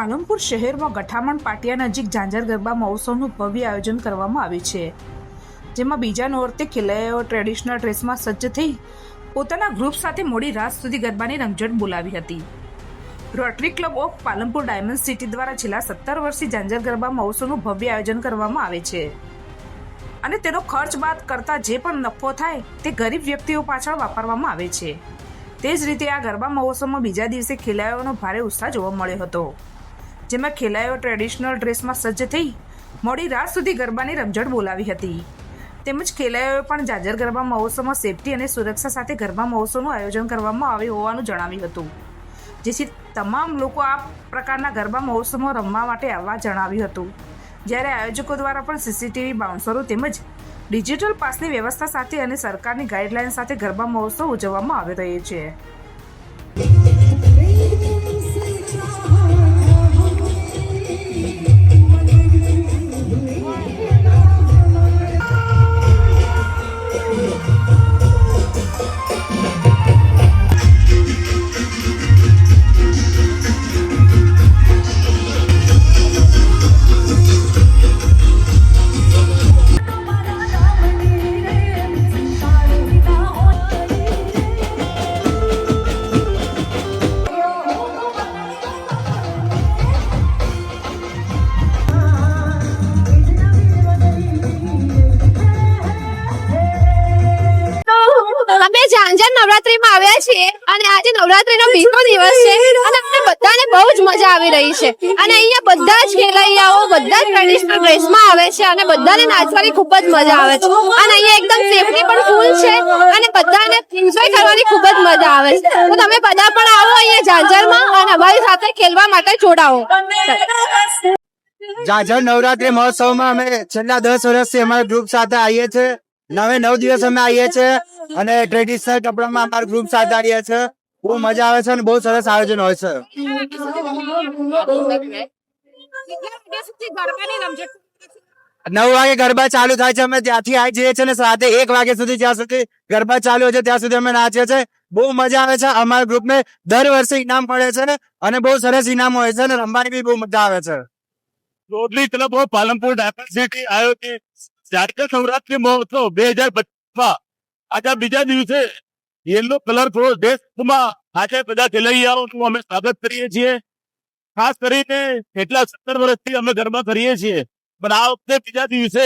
પાલનપુર શહેરમાં ગઠામણ પાટિયા નજીક ઝાંઝર ગરબા મહોત્સવનું ભવ્ય આયોજન કરવામાં આવ્યું છે, જેમાં બીજા નોરતે ખેલૈયાઓ ટ્રેડિશનલ ડ્રેસમાં સજ્જ થઈ પોતાના ગ્રુપ સાથે મોડી રાત સુધી ગરબાની રમઝટ બોલાવી હતી. Rotary Club of Palanpur Diamond City દ્વારા છેલ્લા સત્તર વર્ષથી ઝાંઝર ગરબા મહોત્સવનું ભવ્ય આયોજન કરવામાં આવે છે. અને તેનો ખર્ચ બાદ કરતા જે પણ નફો થાય તે ગરીબ વ્યક્તિઓ પાછળ વાપરવામાં આવે છે. તે જ રીતે આ ગરબા મહોત્સવમાં બીજા દિવસે ખેલાડીઓનો ભારે ઉત્સાહ જોવા મળ્યો હતો. જેમાં ખેલાયો ટ્રેડિશનલ ડ્રેસમાં સજ્જ થઈ મોડી રાત સુધી ગરબાની રમઝટ બોલાવી હતી. તેમજ ખેલાયોએ પણ જાજર ગરબા મહોત્સવમાં સેફટી અને સુરક્ષા સાથે ગરબા મહોત્સવનું આયોજન કરવામાં આવ્યું હોવાનું જણાવ્યું હતું. જેથી તમામ લોકો આ પ્રકારના ગરબા મહોત્સવમાં રમવા માટે આવવા જણાવ્યું હતું. જ્યારે આયોજકો દ્વારા પણ સીસીટીવી બાઉન્સરો તેમજ ડિજિટલ પાસની વ્યવસ્થા સાથે અને સરકારની ગાઈડલાઇન સાથે ગરબા મહોત્સવ ઉજવવામાં આવી રહ્યો છે. આવ્યા છીએ અને આજે નવરાત્રીનો બીજો દિવસ છે અને અમને બધાને બહુ જ મજા આવી રહી છે. અને અહીંયા બધા જ ખેલૈયાઓ, બધા જ ટ્રેડિશનલ ડ્રેસમાં આવે છે અને બધાને નાચવાની ખૂબ જ મજા આવે છે. અને અહીંયા એકદમ સેફટી પણ ફૂલ છે અને બધાને એન્જોય કરવાની ખૂબ જ મજા આવે છે. તો તમે બધા પણ આવો અહીંયા ઝાંઝરમાં અને અમારી સાથે ખેલવા માટે જોડાઓ. ઝાંઝર નવરાત્રી મહોત્સવમાં અમે છેલ્લા દસ વર્ષથી અમારા ગ્રુપ સાથે આવીએ છીએ. નવે નવ દિવસ અમે આવીએ છીએ અને ટ્રેડિશનલ કપડામાં અમારા ગ્રુપ સાથે આવીએ છીએ. બહુ મજા આવે છે અને બહુ સરસ આયોજન હોય છે. નવ વાગે ગરબા ચાલુ થાય છે, અમે ત્યાંથી આવી જઈએ છીએ ને સાથે એક વાગે સુધી જ્યાં સુધી ગરબા ચાલુ હોય છે, ત્યાં સુધી અમે નાચીએ છીએ. બહુ મજા આવે છે, અમારા ગ્રુપને દર વર્ષે ઇનામ મળે છે ને અને બહુ સરસ ઇનામ હોય છે અને રમવાની બી બહુ મજા આવે છે. Rotary Club of Palanpur Diamond City, આયોજિત જાતક નવરાત્રી મહોત્સવ બે હજાર પચીસમાં. આજે બીજા દિવસે યલો કલર થોડો દેશમાં આજે બધા ખેલૈયાઓનું અમે સ્વાગત કરીએ છીએ. ખાસ કરીને કેટલા સત્તર વર્ષથી અમે ગરબા કરીએ છીએ. પણ આ વખતે બીજા દિવસે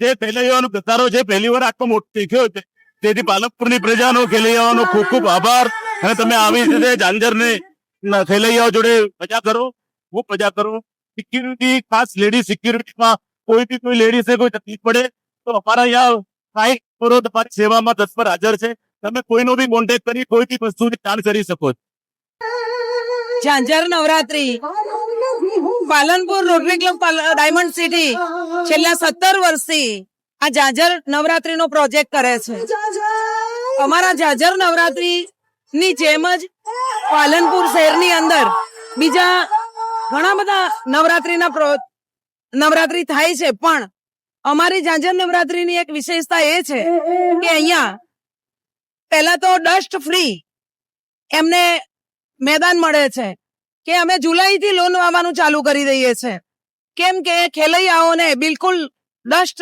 જે ખેલૈયાઓનો ઘસારો છે પહેલી વાર આટલો મોટો દેખ્યો છે, તેથી પાલકપુરની પ્રજાનો ખેલૈયાઓનો ખૂબ ખૂબ આભાર. અને તમે આવી રીતે જાંજરને ખેલૈયાઓ જોડે મજા કરો. ખૂબ મજા કરો. સિક્યુરિટી ખાસ લેડી સિક્યુરિટીમાં કોઈ બી કોઈ લેડીઝને કોઈ તકલીફ પડે, તો અમારા અહીંયા સાઈટ કરો તમારી સેવામાં તત્પર હાજર છે. તમે કોઈનો બી કોન્ટેક્ટ કરી કોઈ બી વસ્તુની જાણ કરી શકો Jhanjhar Navratri. Palanpur Rotary Club Diamond City છેલ્લા સત્તર વર્ષથી આ ઝાંઝર નવરાત્રીનો પ્રોજેક્ટ કરે છે. અમારા ઝાંઝર નવરાત્રી ની જેમ જ પાલનપુર શહેરની અંદર બીજા ઘણા બધા નવરાત્રીના નવરાત્રી થાય છે પણ અમારી ઝાંઝર નવરાત્રીની એક વિશેષતા એ છે કે અહીંયા પહેલા તો ડસ્ટ ફ્રી એમને મેદાન મળે છે કે અમે જુલાઈ થી લોન વાવવાનું ચાલુ કરી દઈએ છે. કેમ કે ખેલૈયાઓને બિલકુલ ડસ્ટ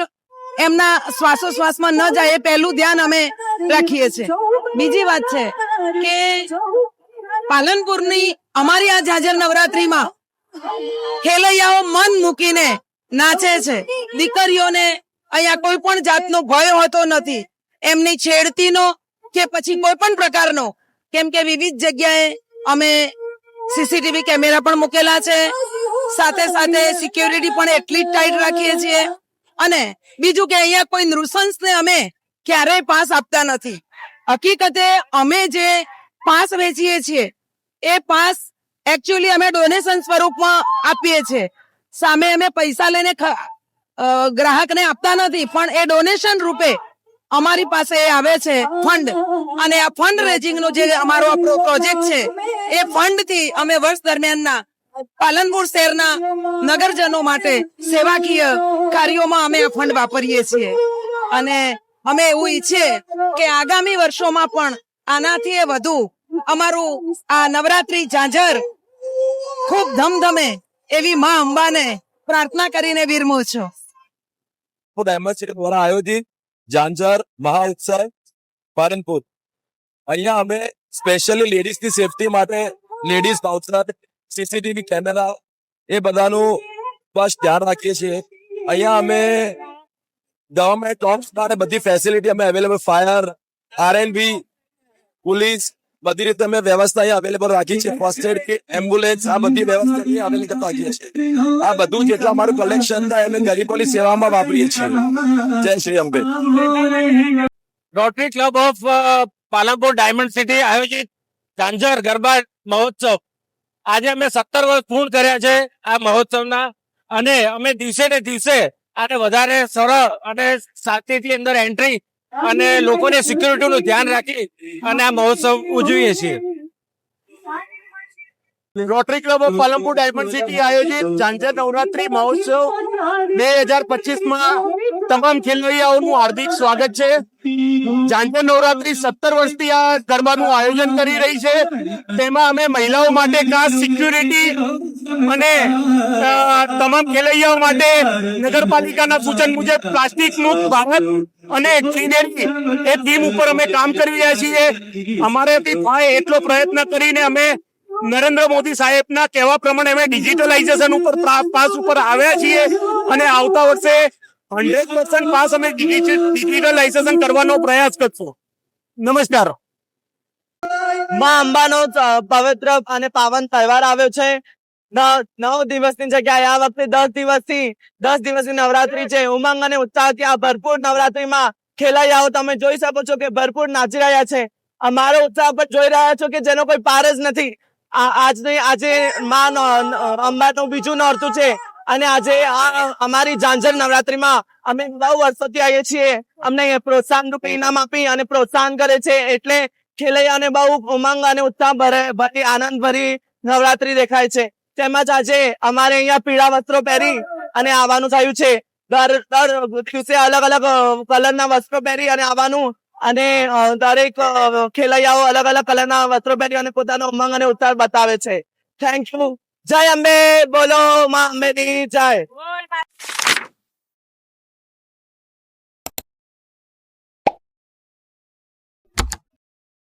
એમના શ્વાસોશ્વાસમાં ન જાય એ પહેલું ધ્યાન અમે રાખીએ છીએ. બીજી વાત છે કે પાલનપુરની અમારી આ ઝાઝર નવરાત્રીમાં ખેલૈયાઓ મન મૂકીને નાચે છે. દીકરીઓને અહીંયા કોઈ પણ જાતનો ભય હોતો નથી. એમની છેડતીનો કે પછી કોઈ પણ પ્રકારનો. કેમ કે વિવિધ જગ્યાએ અમે સીસીટીવી કેમેરા પણ મૂકેલા છે. સાથે સાથે સિક્યોરિટી પણ એટલી જ ટાઈટ રાખીએ છીએ. અને બીજું કે અહીંયા કોઈ નૃશંસને અમે ક્યારેય પાસ આપતા નથી. હકીકતે અમે જે પાસ વેચીએ છીએ, એ પાસ એકચ્યુઅલી અમે ડોનેશન સ્વરૂપમાં આપીએ છીએ. સામે અમે પૈસા લઈને ગ્રાહકને આપતા નથી, પણ એ ડોનેશન રૂપે અમારી પાસે આવે છે ફંડ અને આ ફંડ રેઝિંગ નો જે અમારો પ્રોજેક્ટ છે, એ ફંડથી અમે વર્ષ દરમિયાનના પાલનપુર શહેરના નગરજનો માટે સેવાકીય કાર્યોમાં અમે આ ફંડ વાપરીએ છીએ. અને અમે એવું ઈચ્છીએ કે આગામી વર્ષોમાં પણ આનાથી વધુ અમારું આ નવરાત્રી ઝાંઝર ખૂબ ધમધમે એવી માં અંબાને પ્રાર્થના કરીને વિરમું છું. ફૂડ છે દ્વારા આયોજિત જાંજર મહાઉત્સવ પાલનપુર. અહીંયા અમે સ્પેશિયલી લેડીઝની સેફટી માટે લેડીઝ બાઉન્સર સીસીટીવી કેમેરા એ બધાનું બસ ધ્યાન રાખીએ છીએ. અહીંયા અમે ગવર્મેન્ટ ટોપ્સ માટે બધી ફેસિલિટી અમે અવેલેબલ ફાયર આરએનબી પોલીસ બધી રીતે અમે વ્યવસ્થા અહીંયા અવેલેબલ રાખી છે. ફર્સ્ટ એડ કિટ એમ્બ્યુલન્સ આ બધી વ્યવસ્થા અહીંયા અવેલેબલ રાખીએ છીએ આ બધું જેટલા અમારું કલેક્શન થાય અમે ગરીબોની સેવામાં વાપરીએ છીએ. જય Shri Ambe. Rotary Club of Palanpur Diamond City આયોજિત ઝાંઝર ગરબા મહોત્સવ. આજે અમે સત્તર વર્ષ પૂર્ણ કર્યા છે આ મહોત્સવના અને અમે દિવસે ને દિવસે આને વધારે સરળ અને શાંતિથી અંદર એન્ટ્રી અને લોકોને સિક્યુરિટીનું ધ્યાન રાખી અને આ મહોત્સવ ઉજવીએ છીએ. Rotary club of Palanpur diamond city આયોજિત ઝાંઝર નવરાત્રી મહોત્સવ બે હજાર પચીસમાં તમામ ખેલૈયાઓનું હાર્દિક સ્વાગત છે. ઝાંઝર નવરાત્રી સત્તર વર્ષથી આ ગરબાનું આયોજન કરી રહી છે. તેમાં અમે મહિલાઓ માટે ખાસ સિક્યુરિટી અને તમામ ખેલૈયાઓ માટે નગરપાલિકાના સૂચન મુજબ પ્લાસ્ટિક મુક્ત ભારત અને ક્લીનરી એ થીમ ઉપર અમે કામ કરી રહ્યા છીએ. અમારે થાય એટલો પ્રયત્ન કરીને અમે નરેન્દ્ર મોદી સાહેબના કહેવા પ્રમાણે અમે ડિજિટલાઇઝેશન ઉપર પાસ ઉપર આવ્યા છીએ. અને આવતા વર્ષે હંડ્રેડ પર્સન્ટ પાસ અમે ડિજિટલાઇઝેશન કરવાનો પ્રયાસ કરશું. નમસ્કાર. માં અંબાનો પવિત્ર અને પાવન તહેવાર આવ્યો છે. નવ દિવસની જગ્યાએ આ વખતે દસ દિવસથી, દસ દિવસની નવરાત્રી છે. ઉમંગ અને ઉત્સાહથી આ ભરપૂર નવરાત્રીમાં ખેલૈયાઓ તમે જોઈ શકો છો કે ભરપૂર નાચી રહ્યા છે. અમારો ઉત્સાહ પણ જોઈ રહ્યા છો કે જેનો કોઈ પાર જ નથી. આજની, આજે માં અંબા અંબાનું બીજું નોરતું છે. અને આજે આ, અમારી ઝાંઝર નવરાત્રીમાં અમે નવ વર્ષોથી આવીએ છીએ. અમને પ્રોત્સાહન રૂપે ઇનામ આપી અને પ્રોત્સાહન કરે છે. એટલે ખેલૈયાને બહુ ઉમંગ અને ઉત્સાહ ભરે, ભરી આનંદ ભરી નવરાત્રી દેખાય છે. તેમજ આજે અમારે અહીંયા પીળા વસ્ત્રો પહેરી અને આવવાનું થયું છે. દર દર દિવસે અલગ અલગ કલરના વસ્ત્રો પહેરી અને આવવાનું. અને દરેક ખેલૈયાઓ અલગ અલગ કલરના વસ્ત્રો પહેરી અને પોતાનો ઉમંગ અને ઉત્સાહ બતાવે છે. થેન્ક યુ જય અંબે. બોલો, માં અંબેની જય.